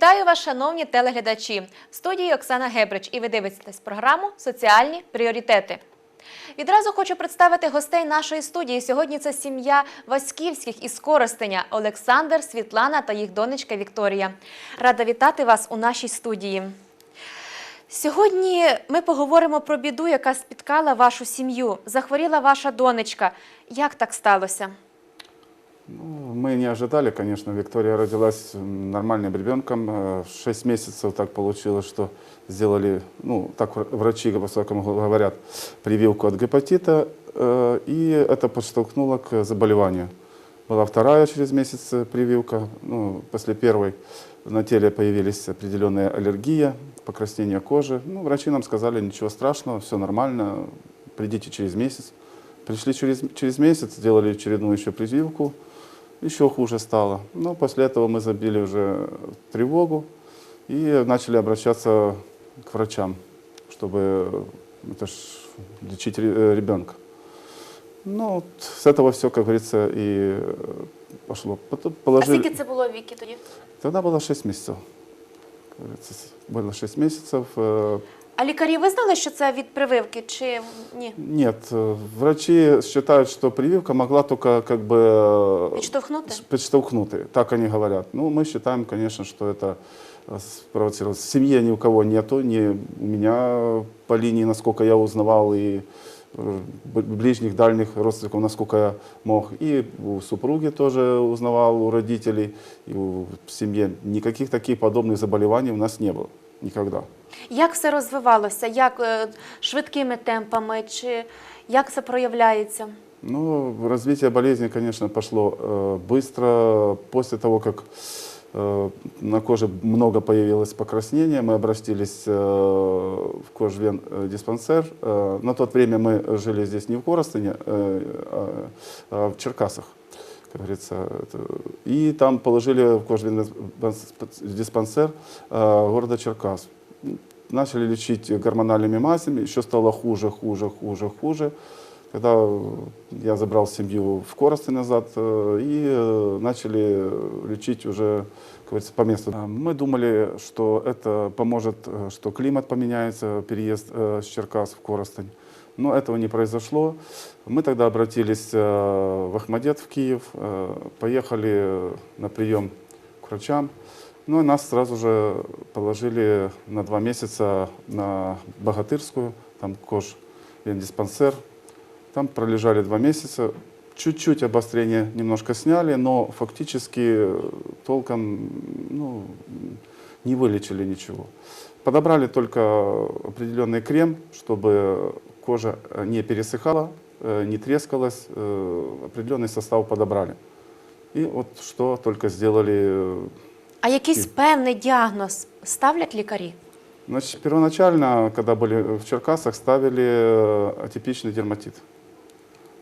Вітаю вас, шановні телеглядачі. В студії Оксана Гебрич, і ви дивитесь програму Соціальні пріоритети. Відразу хочу представити гостей нашої студії. Сьогодні це сім'я Васьківських із Коростеня Олександр, Світлана та їх донечка Вікторія. Рада вітати вас у нашій студії. Сьогодні ми поговоримо про біду, яка спіткала вашу сім'ю. Захворіла ваша донечка. Як так сталося? Ну, мы не ожидали, конечно. Виктория родилась нормальным ребенком. Э, 6 месяцев так получилось, что сделали, ну, так вр- врачи, по-высокому говорят, прививку от гепатита. э, И это подштовхнуло к заболеванию. Была вторая через месяц э, прививка. Ну, после первой на теле появились определенная аллергия, покраснение кожи. Ну, врачи нам сказали, ничего страшного, все нормально, придите через месяц. Пришли через, через месяц, сделали очередную еще прививку, еще хуже стало. Но после этого мы забили уже тревогу и начали обращаться к врачам, чтобы это ж, лечить ре- э, ребенка. Ну, вот с этого все, как говорится, и э, пошло. Потом А положили... скільки це було віки тоді? Тогда было 6 месяцев. Как говорится, с- Было 6 месяцев. э, А лікарі визнали, що це від прививки чи ні? Нет, э, врачи считают, что прививка могла только как бы э, Підштовхнути? подштовхнуть. Так они говорят. Ну, мы считаем, конечно, что это э, спровоцировалось. В семье ни у кого нету, ни у меня по линии, насколько я узнавал, и э, б- ближних, дальних родственников, насколько я мог. И у супруги тоже узнавал, у родителей, и у, в семье. Никаких таких подобных заболеваний у нас не было. Никогда. Як все розвивалося? Як е, швидкими темпами? Чи як це проявляється? Ну, развитие болезни, конечно, пошло э, быстро. После того, как э, на коже много появилось покраснения, мы обратились э, в кожвен э, диспансер. Э, на тот время мы жили здесь не в Коростене, э, а, а в Черкасах, Как говорится. И там положили в кожвен диспансер э, города Черкас. Начали лечить гормональными мазями, еще стало хуже, хуже, хуже, хуже. Когда я забрал семью в Коросты назад э, и э, начали лечить уже, как говорится, по месту. Мы думали, что это поможет, что климат поменяется, переезд с Черкас в Коростень. Но этого не произошло. Мы тогда обратились э, в Ахмадет, в Киев, э, поехали на прием к врачам. Ну и нас сразу же положили на два месяца на Богатырскую, там кож диспансер. Там пролежали два месяца. Чуть-чуть обострение немножко сняли, но фактически толком ну, не вылечили ничего. Подобрали только определенный крем, чтобы кожа э, не пересыхала, э, не трескалась. э, Определенный состав подобрали. И вот что только сделали э, А якийсь певний діагноз ставлять лікарі? Значит, первоначально, когда были в Черкасах, ставили э, атипичный дерматит.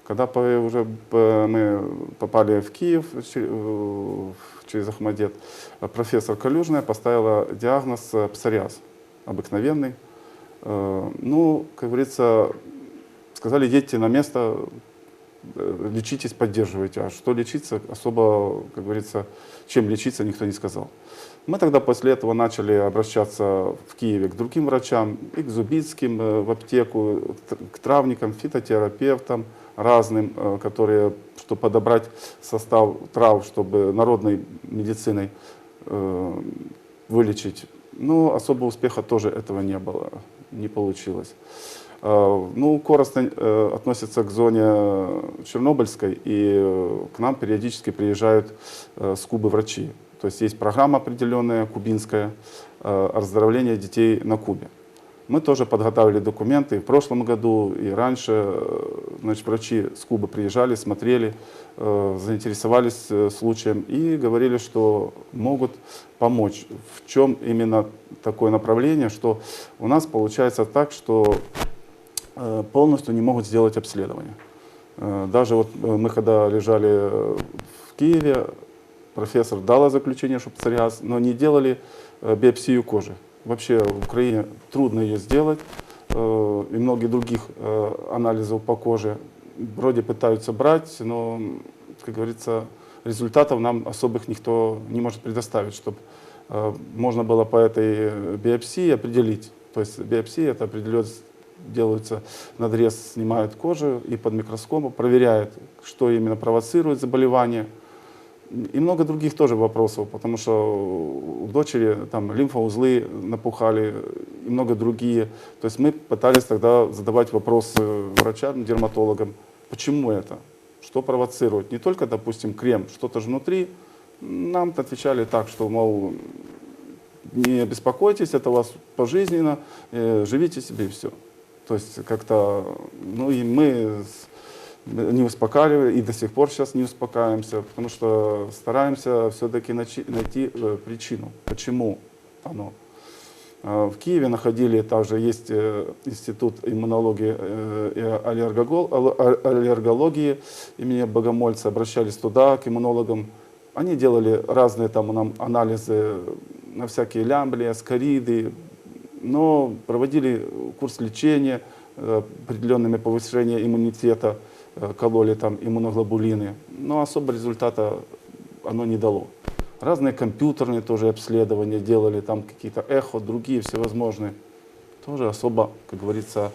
Когда по- уже э, мы попали в Киев че- э, через Ахмадет, э, профессор Калюжная поставила диагноз э, псориаз, обыкновенный. Э, Ну, как говорится, сказали, едьте на место, э, лечитесь, поддерживайте. А что лечиться, особо, как говорится, чем лечиться, никто не сказал. Мы тогда после этого начали обращаться в Киеве к другим врачам, и к Зубицким, э, в аптеку, к травникам, фитотерапевтам разным, которые, чтобы подобрать состав трав, чтобы народной медициной вылечить. Но особого успеха тоже этого не было, не получилось. Э, Ну, Коростень э, относится к зоне Чернобыльской, и э, к нам периодически приезжают э, с Кубы врачи. То есть есть программа определенная, кубинская, э, оздоровления детей на Кубе. Мы тоже подготовили документы и в прошлом году, и раньше. Значит, врачи с Кубы приезжали, смотрели, э, заинтересовались э, случаем и говорили, что могут помочь. В чем именно такое направление, что у нас получается так, что э, полностью не могут сделать обследование. Даже вот мы когда лежали в Киеве, профессор дала заключение, что псориаз, но не делали биопсию кожи. Вообще в Украине трудно ее сделать, и многих других э, анализов по коже вроде пытаются брать, но, как говорится, результатов нам особых никто не может предоставить, чтобы э, можно было по этой э, биопсии определить. То есть биопсия это определяет, делается надрез, снимают кожу и под микроскопом проверяют, что именно провоцирует заболевание. И много других тоже вопросов, потому что у дочери там лимфоузлы напухали и много другие. То есть мы пытались тогда задавать вопросы врачам, дерматологам, почему это, что провоцирует. Не только, допустим, крем, что-то же внутри. Нам отвечали так, что, мол, не беспокойтесь, это у вас пожизненно, э, живите себе и все. То есть как-то, ну и мы с- не успокаивали, и до сих пор сейчас не успокаиваемся, потому что стараемся все-таки найти э, причину, почему оно. А, В Киеве находили, также есть э, институт иммунологии э, и ал- а- аллергологии имени Богомольца, обращались туда, к иммунологам. Они делали разные там нам анализы на всякие лямбли, аскариды, но проводили курс лечения определенными повышения иммунитета, кололи там иммуноглобулины, но особо результата оно не дало. Разные компьютерные тоже обследования делали, там какие-то эхо, другие всевозможные. Тоже особо, как говорится,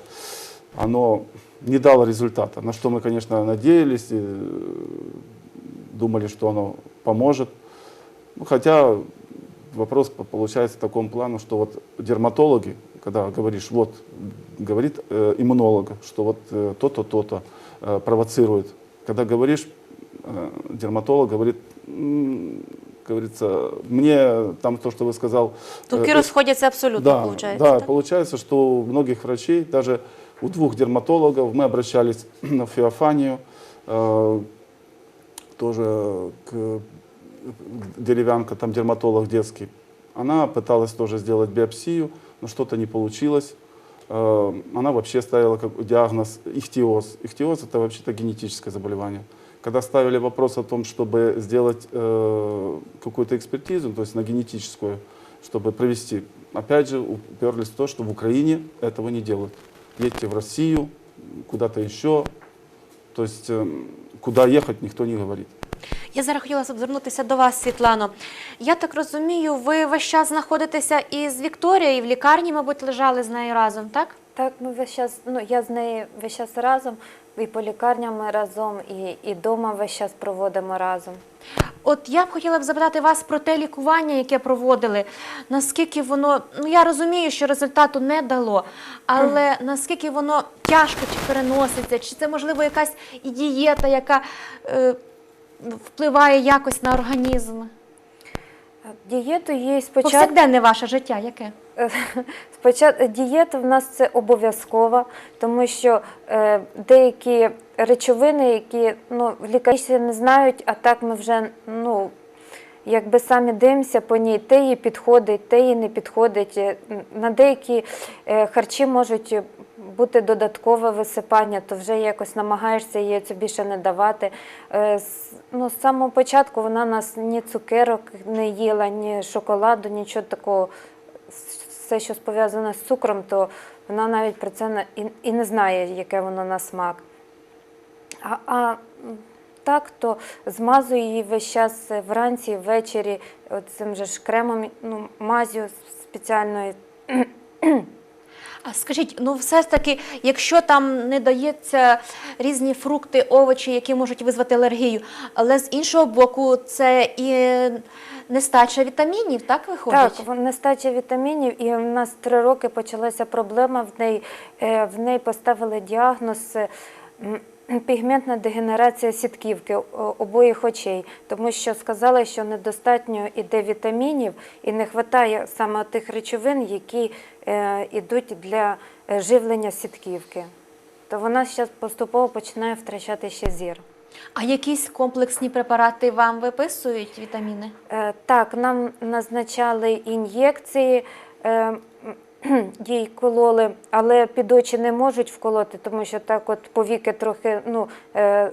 оно не дало результата. На что мы, конечно, надеялись и э, думали, что оно поможет. Ну, хотя вопрос по- получается в таком плану, что вот дерматологи, когда говоришь, вот, говорит э, иммунолог, что вот э, то-то, то-то э, провоцирует. Когда говоришь, э, дерматолог говорит, говорится, мне там то, что вы сказал, Думки э, розходяться абсолютно, да, виходить. да, получается, что у многих врачей, даже у двух дерматологов, мы обращались в Феофанию, э, тоже к деревянка, там дерматолог детский. Она пыталась тоже сделать биопсию, но что-то не получилось. Э, Она вообще ставила как диагноз ихтиоз. Ихтиоз это вообще-то генетическое заболевание. Когда ставили вопрос о том, чтобы сделать э, какую-то экспертизу, то есть на генетическую, чтобы провести, опять же уперлись в то, что в Украине этого не делают. Едьте в Россию, куда-то еще. То есть э, куда ехать никто не говорит. Я зараз хотіла звернутися до вас, Світлано. Я так розумію, ви весь час знаходитеся із Вікторією, і в лікарні, мабуть, лежали з нею разом, так? Так, ми весь час, ну я з нею весь час разом, і по лікарням ми разом, і, і дома весь час проводимо разом. От я б хотіла б запитати вас про те лікування, яке проводили. Наскільки воно, ну я розумію, що результату не дало, але наскільки воно тяжко чи переноситься, чи це можливо якась і дієта, яка е, впливає якось на організм? Дієту є спочатку. Повсякденне ваше життя, яке? Спочатку дієта в нас це обов'язкова, тому що е, деякі речовини, які ну, лікарі не знають, а так ми вже ну, якби самі дивимося по ній, те їй підходить, те їй не підходить. Е, На деякі е, харчі можуть бути додаткове висипання, то вже якось намагаєшся їй це більше не давати. Е, Ну, з самого початку вона нас ні цукерок не їла, ні шоколаду, нічого такого все, що пов'язане з цукром, то вона навіть про це і, і не знає, яке воно на смак. А, а так, то змазую її весь час е, вранці, ввечері, цим же ж кремом, ну, мазю спеціальною. А скажіть, ну все ж таки, якщо там не дається різні фрукти, овочі, які можуть визвати алергію, але з іншого боку, це і нестача вітамінів, так виходить? Так, нестача вітамінів, і в нас три роки почалася проблема. В неї, е, в неї поставили діагноз пігментна дегенерація сітківки обоїх очей, тому що сказали, що недостатньо іде вітамінів і не вистачає саме тих речовин, які е, йдуть для е, живлення сітківки. То вона зараз поступово починає втрачати ще зір. А якісь комплексні препарати вам виписують вітаміни? Е, Так, нам назначали ін'єкції, е, їй кололи, але під очі не можуть вколоти, тому що так от повіки трохи, ну, е,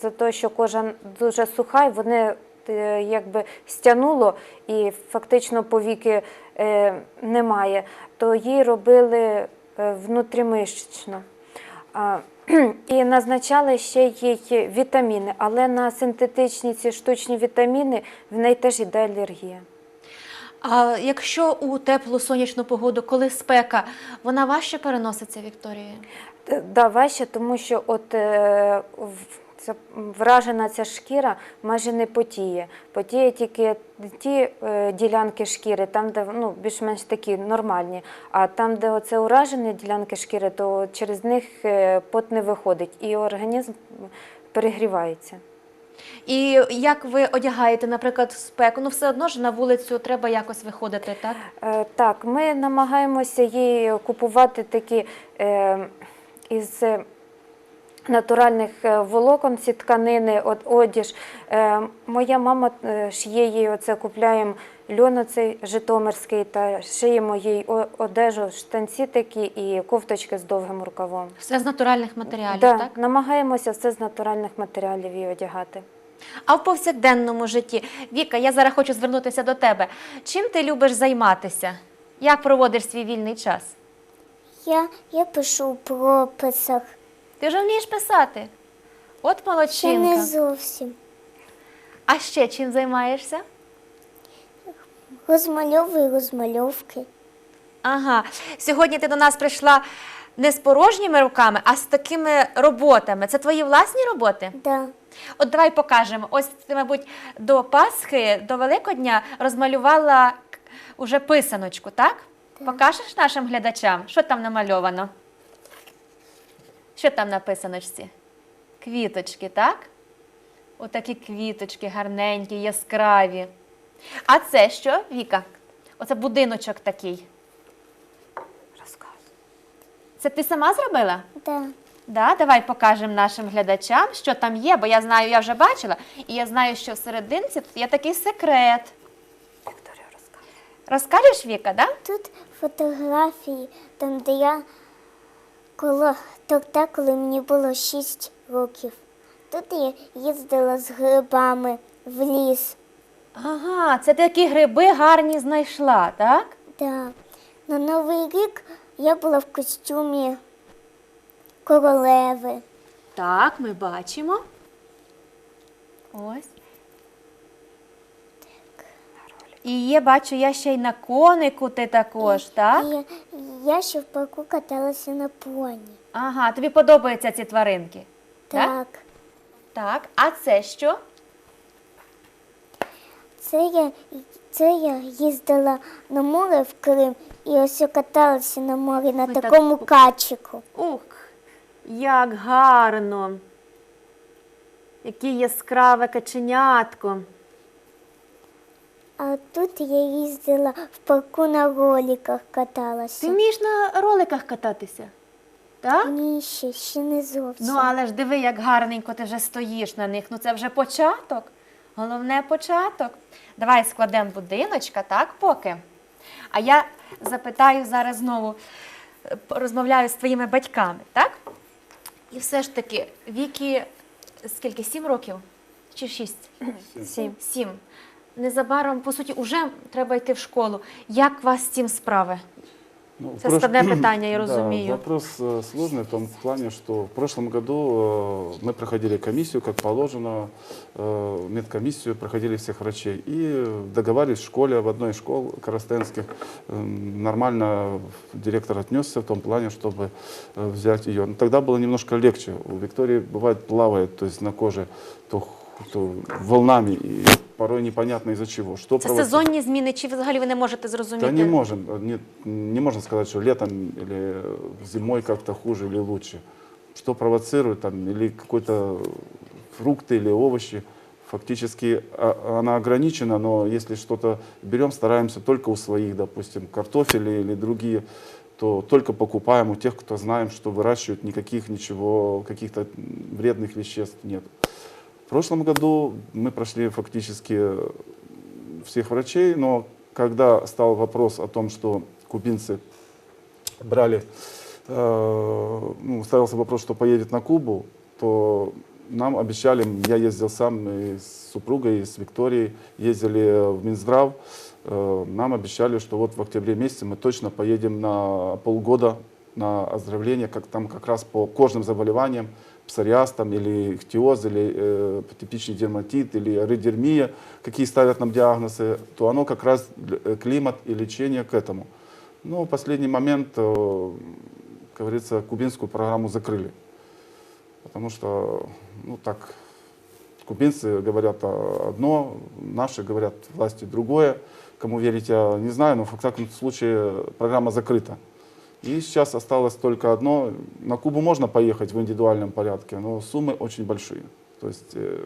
за те, що кожа дуже суха, і вони е, якби стянуло і фактично повіки е, немає, то їй робили е, внутрімишечно. А, І назначали ще їй вітаміни, але на синтетичні ці штучні вітаміни в неї теж йде алергія. А якщо у теплу сонячну погоду, коли спека, вона важче переноситься, Вікторія? Т- Да, важче, тому що от е, ця вражена ця шкіра майже не потіє. Потіє тільки ті е, ділянки шкіри, там, де ну, більш-менш такі нормальні. А там, де оце уражені ділянки шкіри, то через них е, пот не виходить і організм перегрівається. І як ви одягаєте, наприклад, спеку? Ну, все одно ж на вулицю треба якось виходити, так? Е, Так, ми намагаємося їй купувати такі е, із е, натуральних е, волокон, ці тканини, от одіж. Е, моя мама е, шиє їй оце, купляємо льон оцей житомирський та шиємо їй одежу, штанці такі і кофточки з довгим рукавом. Все з натуральних матеріалів, Да, так? Намагаємося все з натуральних матеріалів їй одягати. А в повсякденному житті, Віка, я зараз хочу звернутися до тебе. Чим ти любиш займатися? Як проводиш свій вільний час? Я, я пишу у прописах. Ти вже вмієш писати? От Ще молодчинка. не зовсім. А ще чим займаєшся? Розмальовую розмальовки. Ага, сьогодні ти до нас прийшла не з порожніми руками, а з такими роботами. Це твої власні роботи? Да. От давай покажемо. Ось ти, мабуть, до Пасхи, до Великодня розмалювала уже писаночку, так? Покажеш нашим глядачам, що там намальовано? Що там на писаночці? Квіточки, так? Отакі квіточки гарненькі, яскраві. А це що, Віка? Оце будиночок такий. Це ти сама зробила? Да. Да, давай покажемо нашим глядачам, що там є, бо я знаю, я вже бачила, і я знаю, що в серединці тут є такий секрет. Вікторія, розказуй. Розкажеш, Віка, да? Тут фотографії, там, де я коло торта, коли мені було 6 років. Тут я їздила з грибами в ліс. Ага, це такі гриби гарні знайшла, так? Да. На Новий рік я була в костюмі королеви. Так, ми бачимо. Ось. І є, бачу, я ще й на конику ти також, так? І я, ще в парку каталася на поні. Ага, тобі подобаються ці тваринки. Так? Так. Так. А це що? Це я, це я їздила на море в Крим і ось я каталася на морі на Ой, так- такому качику. Ух, як гарно. Яке яскраве каченятко. А тут я їздила в парку на роликах Ти каталася. вмієш на роликах кататися? Так? Ні, ще, ще не зовсім. Ну, але ж диви, як гарненько ти вже стоїш на них. Ну це вже початок. Головне початок. Давай складемо будиночка, так, поки. А я запитаю зараз знову, е, розмовляю з твоїми батьками, так? І все ж таки, віки скільки? Сім років? Чи шість? Сім. Сім. Незабаром, по суті, вже треба йти в школу. Як у вас з цим справи? Ну, в Це прош- складне питання, я Да, розумію. вопрос э, сложный в том плане, что в прошлом году э, мы проходили комиссию, как положено, э, медкомиссию проходили всех врачей. И договаривались в школе, в одной из школ коростенских, э, нормально директор отнесся в том плане, чтобы э, взять ее. Но тогда было немножко легче. У Виктории бывает плавает, то есть на коже, то, х- то волнами, и порой непонятно из-за чего. Что Це провоцирует. сезонні зміни, чи взагалі ви не можете зрозуміти? Да не можем, не, не можно сказать, что летом или зимой как-то хуже или лучше. Что провоцирует там, или какой-то фрукты или овощи, фактически а, она ограничена, но если что-то берем, стараемся только у своих, допустим, картофели или другие, то только покупаем у тех, кто знаем, что выращивают, никаких ничего, каких-то вредных веществ нет. В прошлом году мы прошли фактически всех врачей, но когда стал вопрос о том, что кубинцы брали, э, ну, ставился вопрос, что поедет на Кубу, то нам обещали, я ездил сам и с супругой, и с Викторией, ездили в Минздрав, э, нам обещали, что вот в октябре месяце мы точно поедем на полгода на оздоровление, как там как раз по кожным заболеваниям, псориаз там, или ихтиоз, или э, типичный дерматит, или аридермия, какие ставят нам диагнозы, то оно как раз э, климат и лечение к этому. Но последний момент, э, как говорится, кубинскую программу закрыли. Потому что, ну так, кубинцы говорят одно, наши говорят власти другое. Кому верить я не знаю, но в всяком случае программа закрыта. И сейчас осталось только одно. На Кубу можно поехать в индивидуальном порядке, но суммы очень большие. То есть э,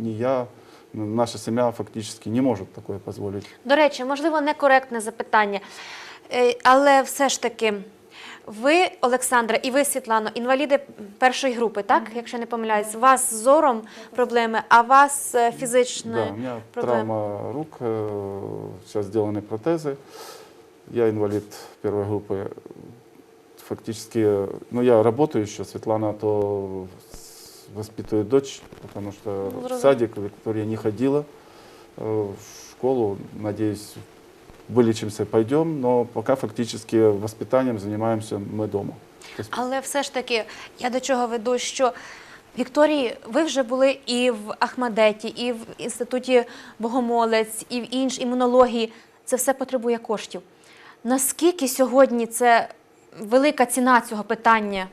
ни я, н- наша семья фактически не может такое позволить. До речі, можливо, некоректне запитання, Е, але все ж таки, ви, Олександра, і ви, Світлано, інваліди першої групи, так? Якщо не помиляюсь, у вас з зором проблеми, а у вас е, фізичні Да, у меня проблеми. травма рук, э, сейчас сделаны протезы. Я инвалид первой группы. Фактически, э, ну я работаю еще, Светлана то с- воспитывает дочь, потому что Ну, в здорово. садик Виктория не ходила, э, в школу, надеюсь, вылечимся, пойдем, но пока фактически воспитанием занимаемся мы дома. То есть Але все ж таки, я до чого веду, що Вікторії, ви вже були і в Ахмадеті, і в інституті Богомолець, і в інш імунології. Це все потребує коштів. Наскільки сьогодні це велика ціна цього питання?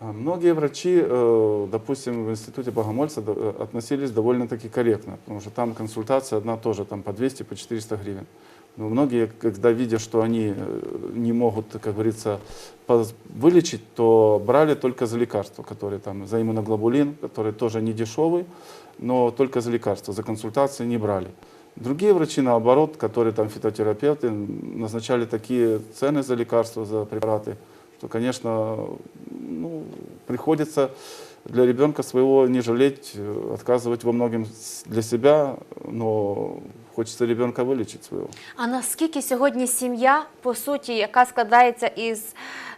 А Многие врачи, э, допустим, в институте Богомольца до- э, относились довольно-таки корректно, потому что там консультация одна тоже там по 200, по 400 гривен. Но многие, когда видя, что они э, не могут, как говорится, поз- вылечить, то брали только за лекарства, которые там, за иммуноглобулин, который тоже не дешевый, но только за лекарства, за консультации не брали. Другие врачи, наоборот, которые там фитотерапевты, назначали такие цены за лекарства, за препараты, что, конечно, ну, приходится для ребенка своего не жалеть, э, отказывать во многом с- для себя, но хочется ребенка вылечить своего. А наскільки сьогодні сім'я, по суті, яка складається із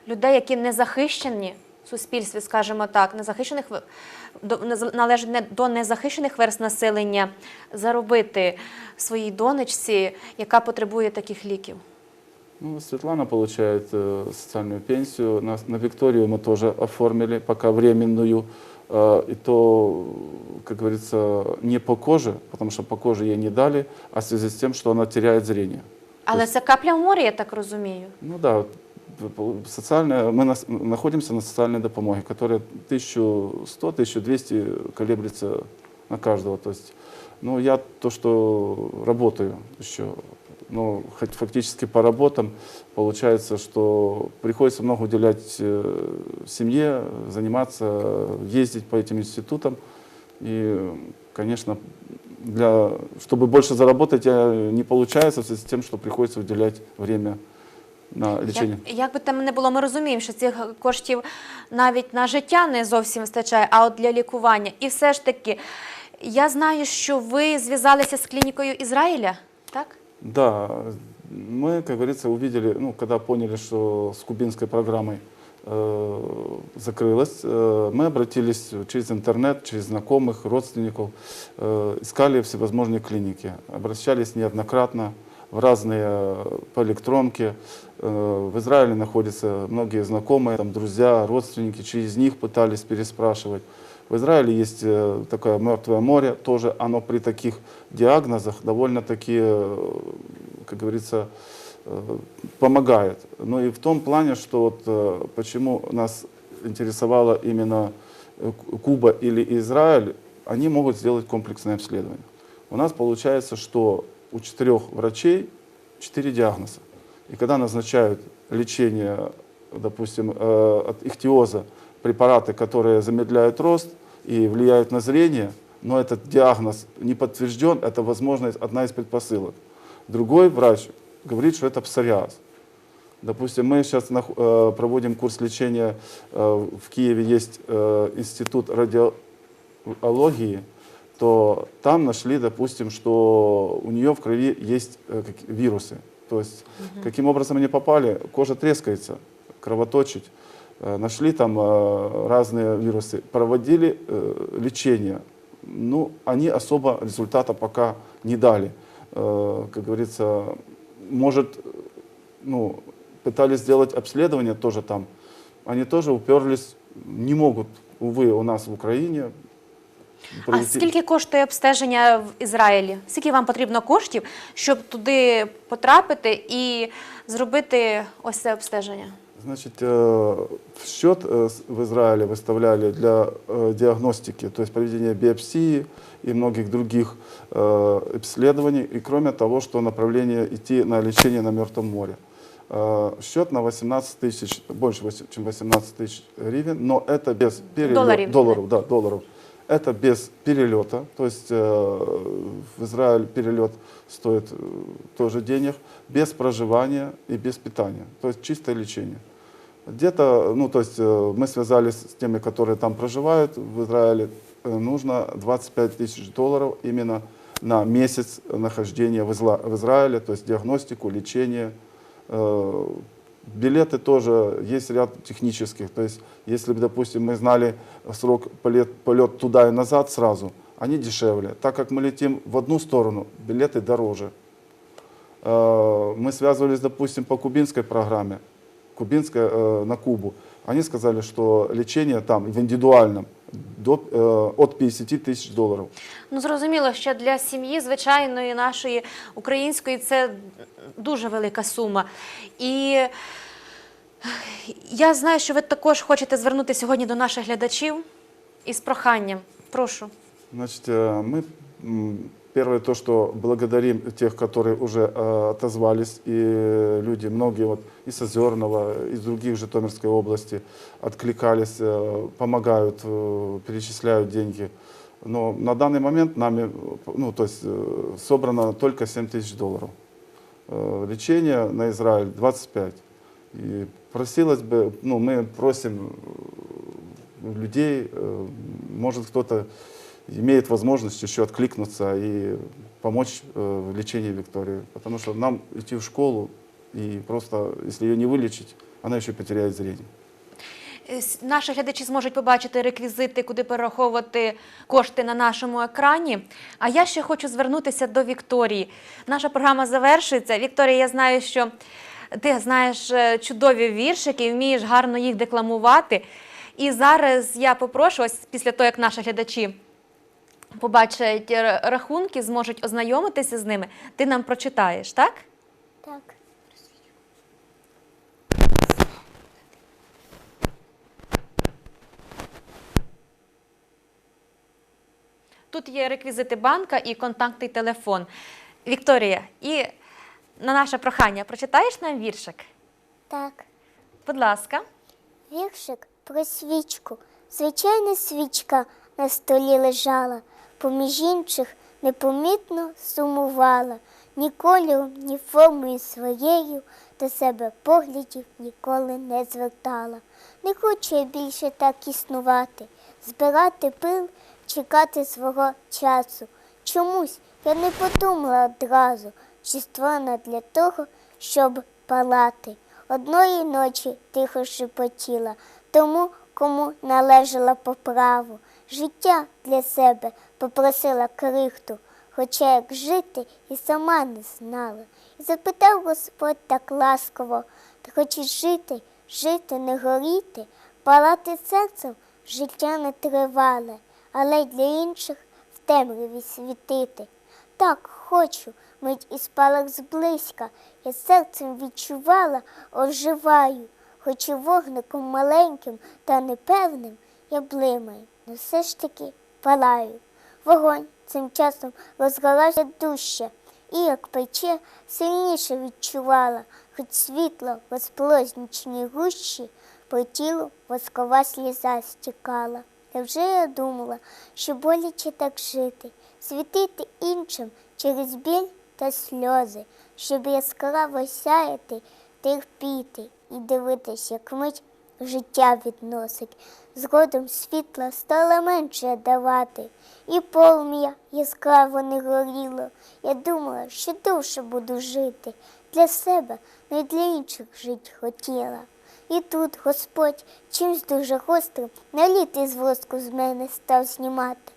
людей, які не захищені в суспільстві, скажімо так, незахищених в- до, нез- належить не до незахищених верст населення, заробити своїй донечці, яка потребує таких ліків? Ну, Светлана получает э, социальную пенсию. На, на Викторию мы тоже оформили, пока временную. Э, и то, как говорится, не по коже, потому что по коже ей не дали, а в связи с тем, что она теряет зрение. Але це капля в морі, я так розумію. Ну да, вот, пол- социальная, мы находимся на социальной допомоге, которая 1100-1200 колеблется на каждого. То есть, ну, я то, что работаю еще, ну, фактически по работам, получается, что приходится много уделять э, семье, заниматься, ездить по этим институтам. И, конечно, для, чтобы больше заработать, я, не получается в связи с тем, что приходится уделять время на лечение. Як, як би там не було, ми розуміємо, що цих коштів навіть на життя не зовсім вистачає, а от для лікування. І все ж таки, я знаю, що ви зв'язалися з клінікою Ізраїля, так? Да, мы, как говорится, увидели, ну, когда поняли, что с кубинской программой э, закрылась, э, мы обратились через интернет, через знакомых, родственников, э, искали всевозможные клиники, обращались неоднократно В разные э, по электронке. Э, в Израиле находятся многие знакомые, там, друзья, родственники, через них пытались переспрашивать. В Израиле есть э, такое мертвое море, тоже оно при таких диагнозах довольно-таки, как говорится, помогает. Но и в том плане, что вот почему нас интересовало именно Ку- Куба или Израиль, они могут сделать комплексное обследование. У нас получается, что у четырех врачей четыре диагноза. И когда назначают лечение, допустим, э, от ихтиоза, препараты, которые замедляют рост и влияют на зрение, но этот диагноз не подтвержден, это, возможно, одна из предпосылок. Другой врач говорит, что это псориаз. Допустим, мы сейчас э, проводим курс лечения, э, в Киеве есть институт радиологии, то там нашли, допустим, что у нее в крови есть э, вирусы. То есть каким образом они попали, кожа трескается, кровоточит. Э, Нашли там э, разные вирусы, проводили лечение. Ну, они особо результата пока не дали. Как говорится, может, ну, пытались сделать обследование тоже там, они тоже уперлись, не могут увы, у нас в Украине. А провести- скільки коштує обстеження в Ізраїлі? Скільки вам потрібно коштів, щоб туди потрапити і зробити ось це обстеження? Значит, э, в счет э, с- в Израиле выставляли для э, диагностики, то есть проведения биопсии и многих других э, исследований, и кроме того, что направление идти на лечение на Мертвом море. Э, Счет на 18 тысяч, больше, вось- чем 18 тысяч гривен, но это без перелета. Долларов. Долларов, да, долларов. Это без перелета, то есть э, в Израиль перелет стоит э, тоже денег, без проживания и без питания, то есть чистое лечение. Где-то, ну, то есть э, мы связались с теми, которые там проживают в Израиле, э, нужно 25 тысяч долларов именно на месяц нахождения в, Изла- в Израиле, то есть диагностику, лечение. Э, Билеты тоже, есть ряд технических, то есть если бы, допустим, мы знали срок полет, полет туда и назад сразу, они дешевле. Так как мы летим в одну сторону, билеты дороже. Э, Мы связывались, допустим, по кубинской программе, кубинская э, на Кубу. Они сказали, что лечение там в индивидуальном до, э, от 50 тысяч долларов. Ну зрозуміло, що для сім'ї звичайної нашої української це дуже велика сума. І я знаю, що ви також хочете звернутися сьогодні до наших глядачів із проханням. Прошу. Значит, э, мы м, первое то, что благодарим тех, которые уже э, отозвались, и люди, многие вот из Озерного, из других Житомирской области откликались, э, помогают, э, перечисляют деньги. Но на данный момент нами, ну, то есть э, собрано только 7 тысяч долларов. Э, Лечение на Израиль 25. И просилось бы, ну, мы просим э, людей, э, может кто-то имеет возможность еще откликнуться и помочь э, в лечении Виктории. Потому что нам идти в школу, и просто, если ее не вылечить, она еще потеряет зрение. Е, Наші глядачі зможуть побачити реквізити, куди перераховувати кошти на нашому екрані. А я ще хочу звернутися до Вікторії. Наша програма завершується. Вікторія, я знаю, що ти знаєш е, чудові віршики вмієш гарно їх декламувати. І зараз я попрошу, ось після того, як наші глядачі побачать е, рахунки, зможуть ознайомитися з ними, ти нам прочитаєш, так? Так. Тут є реквізити банка і контактний телефон. Вікторія, і на наше прохання прочитаєш нам віршик? Так. Будь ласка. Віршик про свічку. Звичайна свічка на столі лежала, поміж інших непомітно сумувала, ні кольором, ні формою своєю до себе поглядів ніколи не звертала. Не хочу я більше так існувати, збирати пил, чекати свого часу. Чомусь я не подумала одразу, що створена для того, щоб палати. Одної ночі тихо шепотіла тому, кому належала по праву. Життя для себе попросила крихту, хоча як жити і сама не знала. І запитав Господь так ласково, ти хочеш жити, жити, не горіти, палати серцем життя не тривале, але для інших в темряві світити. Так хочу, мить і спалах зблизька, я серцем відчувала, оживаю, хоч і вогником маленьким та непевним я блимаю, но все ж таки палаю. Вогонь цим часом розгорався дужче, і як пече, сильніше відчувала, хоч світло в розполознічній гущі, по тілу воскова сліза стікала. Невже я думала, що боляче так жити, світити іншим через біль та сльози, щоб яскраво сяяти, терпіти і дивитись, як мить життя відносить. Згодом світла стало менше давати, і полум'я яскраво не горіло. Я думала, що довше буду жити, для себе, не для інших жить хотіла. І тут Господь чимсь дуже гострим наліт із воску з мене став знімати.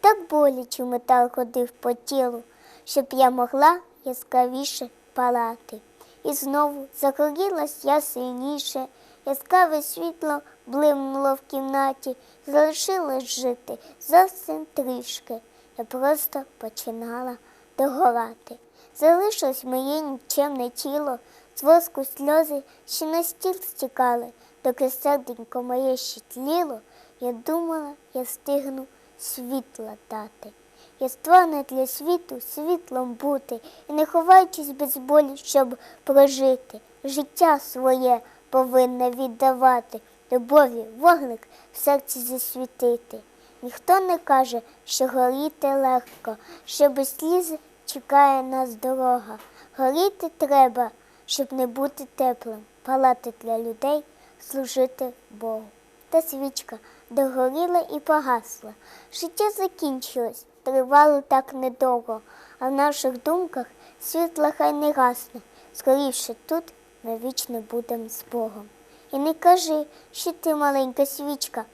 Так боляче метал ходив по тілу, щоб я могла яскравіше палати. І знову загорілась я сильніше, яскраве світло блимнуло в кімнаті, залишилось жити зовсім трішки. Я просто починала догорати. Залишилось моє нікчемне тіло, з воску сльози ще на стіл стікали, доки серденько моє ще тліло, я думала, я встигну світла дати. Я створена для світу світлом бути і не ховаючись без болі, щоб прожити. Життя своє повинна віддавати, любові вогник в серці засвітити. Ніхто не каже, що горіти легко, що без сліз чекає нас дорога. Горіти треба, щоб не бути теплим, палати для людей, служити Богу. Та свічка догоріла і погасла. Життя закінчилось, тривало так недовго, а в наших думках світло хай не гасне. Скоріше тут ми вічно будем з Богом. І не кажи, що ти маленька свічка,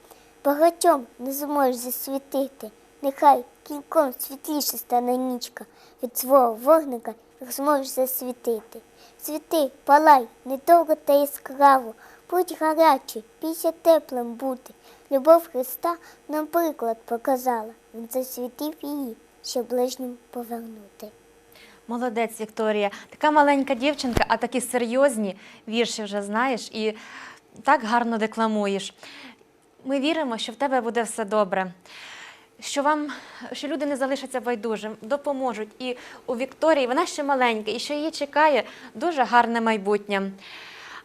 багатьом не зможеш засвітити. Нехай кільком світліше стане нічка, від свого вогника їх зможеш засвітити. Світи, палай, недовго та яскраво, будь гарячий, бійся теплим бути. Любов Христа нам приклад показала. Він засвітив її, щоб ближнім повернути. Молодець, Вікторія. Така маленька дівчинка, а такі серйозні вірші вже знаєш і так гарно декламуєш. Ми віримо, що в тебе буде все добре. Що вам, що люди не залишаться байдужим, допоможуть. І у Вікторії вона ще маленька, і що її чекає дуже гарне майбутнє.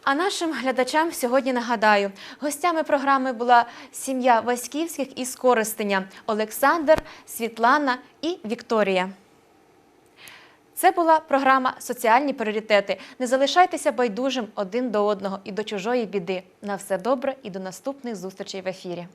А нашим глядачам сьогодні нагадаю, гостями програми була сім'я Васьківських із Коростеня Олександр, Світлана і Вікторія. Це була програма Соціальні пріоритети. Не залишайтеся байдужим один до одного і до чужої біди. На все добре і до наступних зустрічей в ефірі.